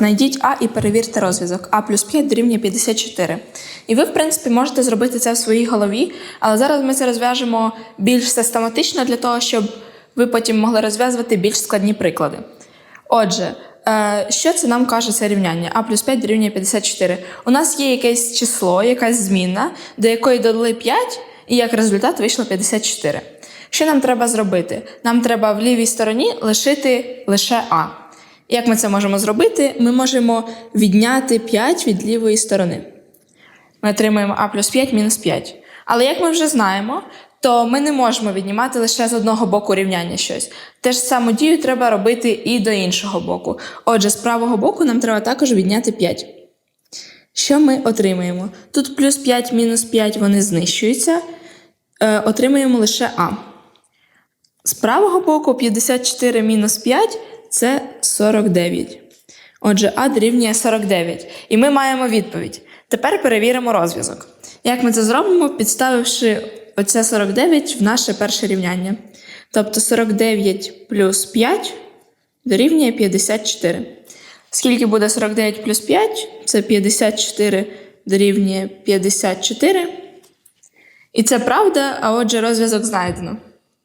Знайдіть А і перевірте розв'язок. А плюс 5 дорівнює 54. І ви, в принципі, можете зробити це в своїй голові, але зараз ми це розв'яжемо більш систематично для того, щоб ви потім могли розв'язувати більш складні приклади. Отже, е, що це нам каже це рівняння? А плюс 5 дорівнює 54. У нас є якесь число, якась змінна, до якої додали 5, і як результат вийшло 54. Що нам треба зробити? Нам треба в лівій стороні лишити лише А. Як ми це можемо зробити? Ми можемо відняти 5 від лівої сторони. Ми отримуємо А плюс 5 мінус 5. Але як ми вже знаємо, то ми не можемо віднімати лише з одного боку рівняння щось. Те ж саму дію треба робити і до іншого боку. Отже, з правого боку нам треба також відняти 5. Що ми отримаємо? Тут плюс 5 мінус 5 вони знищуються. Е, отримуємо лише А. З правого боку 54 мінус 5 це 49. Отже, А дорівнює 49. І ми маємо відповідь. Тепер перевіримо розв'язок. Як ми це зробимо, підставивши оце 49 в наше перше рівняння. Тобто 49 плюс 5 дорівнює 54. Скільки буде 49 плюс 5? Це 54 дорівнює 54. І це правда, а отже, розв'язок знайдено.